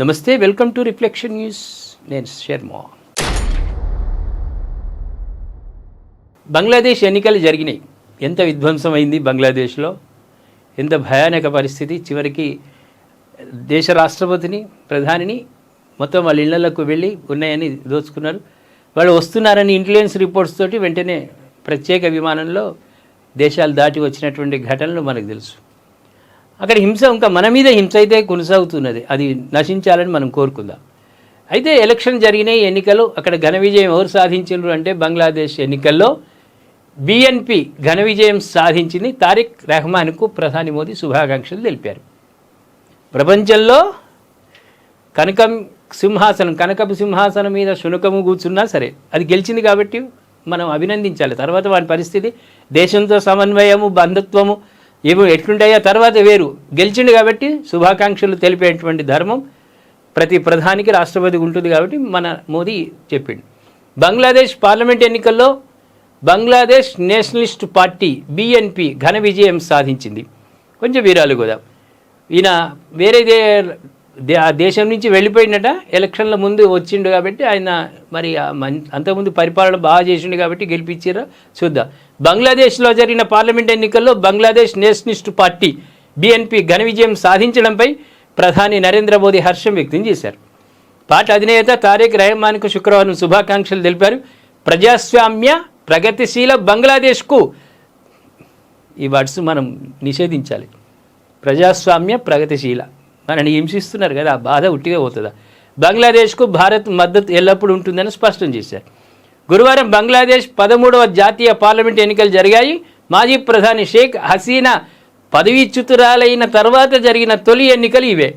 నమస్తే welcome to reflection news నేను శర్మ. బంగ్లాదేశ్ ఎన్నికలు జరిగినాయి. ఎంత విధ్వంసం అయింది బంగ్లాదేశ్లో? ఎంత భయానక పరిస్థితి? చివరికి దేశ రాష్ట్రపతిని ప్రధానిని మొత్తం వాళ్ళ ఇళ్ళలకు వెళ్ళి ఉన్నాయని దోచుకున్నారు. వాళ్ళు వస్తున్నారని ఇంటెలిజెన్స్ రిపోర్ట్స్ తోటి వెంటనే ప్రత్యేక విమానంలో దేశాలు దాటి వచ్చినటువంటి ఘటనలు మనకు తెలుసు. అక్కడ హింస ఇంకా మన మీద హింస అయితే కొనసాగుతున్నది. అది నశించాలని మనం కోరుకుందాం. అయితే ఎలక్షన్ జరిగినాయి ఎన్నికలు అక్కడ ఘన విజయం ఎవరు సాధించారు అంటే బంగ్లాదేశ్ ఎన్నికల్లో బిఎన్పి ఘన విజయం సాధించింది తారిక్ రెహమాన్కు ప్రధాని మోదీ శుభాకాంక్షలు తెలిపారు. ప్రపంచంలో కనకం సింహాసనం కనకపు సింహాసనం మీద శునకము కూర్చున్నా సరే అది గెలిచింది కాబట్టి మనం అభినందించాలి. తర్వాత వాడి పరిస్థితి దేశంతో సమన్వయము బంధుత్వము ఏమో ఎట్లుంటాయో తర్వాత వేరు. గెలిచిండు కాబట్టి శుభాకాంక్షలు తెలిపేటువంటి ధర్మం ప్రతి ప్రధానికి రాష్ట్రపతికి ఉంటుంది కాబట్టి మన మోదీ చెప్పిండు. బంగ్లాదేశ్ పార్లమెంట్ ఎన్నికల్లో బంగ్లాదేశ్ నేషనలిస్ట్ పార్టీ బిఎన్పి ఘన విజయం సాధించింది. కొంచెం వీరాలు కూడా ఈయన వేరే దేశం నుంచి వెళ్ళిపోయినట ఎలక్షన్ల ముందు వచ్చిండు కాబట్టి ఆయన మరి అంతకుముందు పరిపాలన బాగా చేసిండు కాబట్టి గెలిపించారు. చూద్దాం. బంగ్లాదేశ్లో జరిగిన పార్లమెంట్ ఎన్నికల్లో బంగ్లాదేశ్ నేషనలిస్ట్ పార్టీ బీఎన్పీ ఘన విజయం సాధించడంపై ప్రధాని నరేంద్ర మోదీ హర్షం వ్యక్తం చేశారు. పార్టీ అధినేత తారేక్ రెహమాన్కు శుక్రవారం శుభాకాంక్షలు తెలిపారు. ప్రజాస్వామ్య ప్రగతిశీల బంగ్లాదేశ్కు ఈ వర్డ్స్ మనం నిషేధించాలి. ప్రజాస్వామ్య ప్రగతిశీల. మనని హింసిస్తున్నారు కదా ఆ బాధ ఉట్టిగా పోతుందా? బంగ్లాదేశ్కు భారత్ మద్దతు ఎల్లప్పుడూ ఉంటుందని స్పష్టం చేశారు. గురువారం బంగ్లాదేశ్ పదమూడవ జాతీయ పార్లమెంట్ ఎన్నికలు జరిగాయి. మాజీ ప్రధాని షేక్ హసీనా పదవీచ్యుతురాలైన తర్వాత జరిగిన తొలి ఎన్నికలు ఇవే.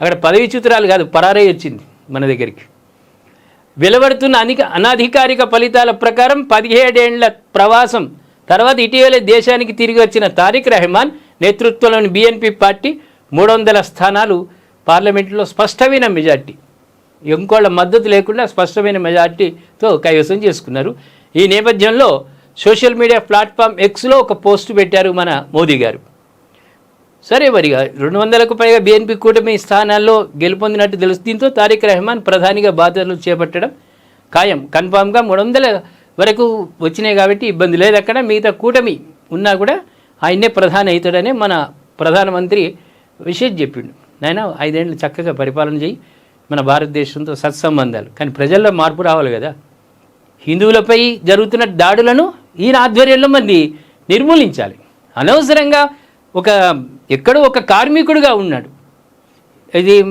అక్కడ పదవీచ్యుతురాలు కాదు పరారై వచ్చింది మన దగ్గరికి. వెలువడుతున్న అనిక అనధికారిక ఫలితాల ప్రకారం పదిహేడేండ్ల ప్రవాసం తర్వాత ఇటీవలే దేశానికి తిరిగి వచ్చిన తారిక్ రెహమాన్ నేతృత్వంలోని బీఎన్పీ పార్టీ మూడు వందల స్థానాలు పార్లమెంట్లో స్పష్టమైన మెజార్టీ. ఇంకోళ్ళ మద్దతు లేకుండా స్పష్టమైన మెజార్టీతో కైవసం చేసుకున్నారు. ఈ నేపథ్యంలో సోషల్ మీడియా ప్లాట్ఫామ్ ఎక్స్లో ఒక పోస్ట్ పెట్టారు మన మోదీ గారు. సరే మరి రెండు వందలకు పైగా బీఎన్పీ కూటమి స్థానాల్లో గెలుపొందినట్టు తెలుసు. దీంతో తారిక్ రెహమాన్ ప్రధానిగా బాధ్యతలు చేపట్టడం ఖాయం. కన్ఫామ్గా మూడు వందల వరకు వచ్చినాయి కాబట్టి ఇబ్బంది లేదు. అక్కడ మిగతా కూటమి ఉన్నా కూడా ఆయనే ప్రధాని అవుతాడనే మన ప్రధానమంత్రి విషయం చెప్పిండు. నాయన ఐదేళ్ళు చక్కగా పరిపాలన చేయి. మన భారతదేశంతో సత్సంబంధాలు. కానీ ప్రజల్లో మార్పు రావాలి కదా. హిందువులపై జరుగుతున్న దాడులను ఈయన ఆధ్వర్యంలో మంది నిర్మూలించాలి. అనవసరంగా ఒక ఎక్కడో ఒక కార్మికుడిగా ఉన్నాడు. ఇది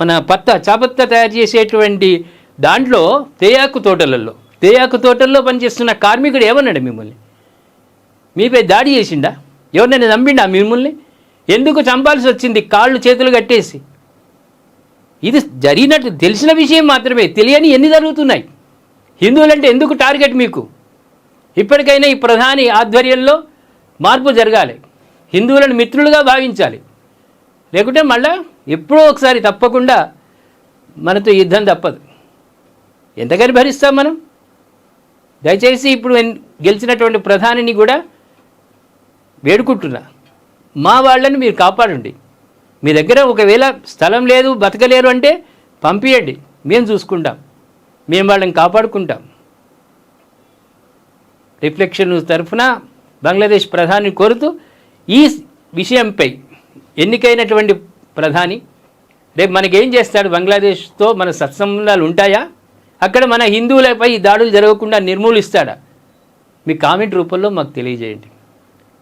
మన పత్త చాపత్త తయారు చేసేటువంటి దాంట్లో తేయాకు తోటలలో తేయాకు తోటల్లో పనిచేస్తున్న కార్మికుడు ఏమన్నాడు మిమ్మల్ని? మీపై దాడి చేసిండా? ఎవరినైనా నమ్మిండా మిమ్మల్ని? ఎందుకు చంపాల్సి వచ్చింది? కాళ్ళు చేతులు కట్టేసి. ఇది జరిగినట్టు తెలిసిన విషయం మాత్రమే. తెలియని ఎన్ని జరుగుతున్నాయి? హిందువులంటే ఎందుకు టార్గెట్ మీకు? ఇప్పటికైనా ఈ ప్రధాని ఆధ్వర్యంలో మార్పు జరగాలి. హిందువులను మిత్రులుగా భావించాలి. లేకుంటే మళ్ళా ఎప్పుడో ఒకసారి తప్పకుండా మనతో యుద్ధం తప్పదు. ఎంతకని భరిస్తాం మనం? దయచేసి ఇప్పుడు గెలిచినటువంటి ప్రధానిని కూడా వేడుకుంటున్నా. మా వాళ్ళని మీరు కాపాడండి. మీ దగ్గర ఒకవేళ స్థలం లేదు బతకలేరు అంటే పంపించండి మేము చూసుకుంటాం. మేము వాళ్ళని కాపాడుకుంటాం. రిఫ్లెక్షన్ తరఫున బంగ్లాదేశ్ ప్రధాని కోరుతూ ఈ విషయంపై ఎన్నికైనటువంటి ప్రధాని రేపు మనకేం చేస్తాడు? బంగ్లాదేశ్తో మన సత్సంబంధాలు ఉంటాయా? అక్కడ మన హిందువులపై ఈ దాడులు జరగకుండా నిర్మూలిస్తాడా? మీ కామెంట్ రూపంలో మాకు తెలియజేయండి.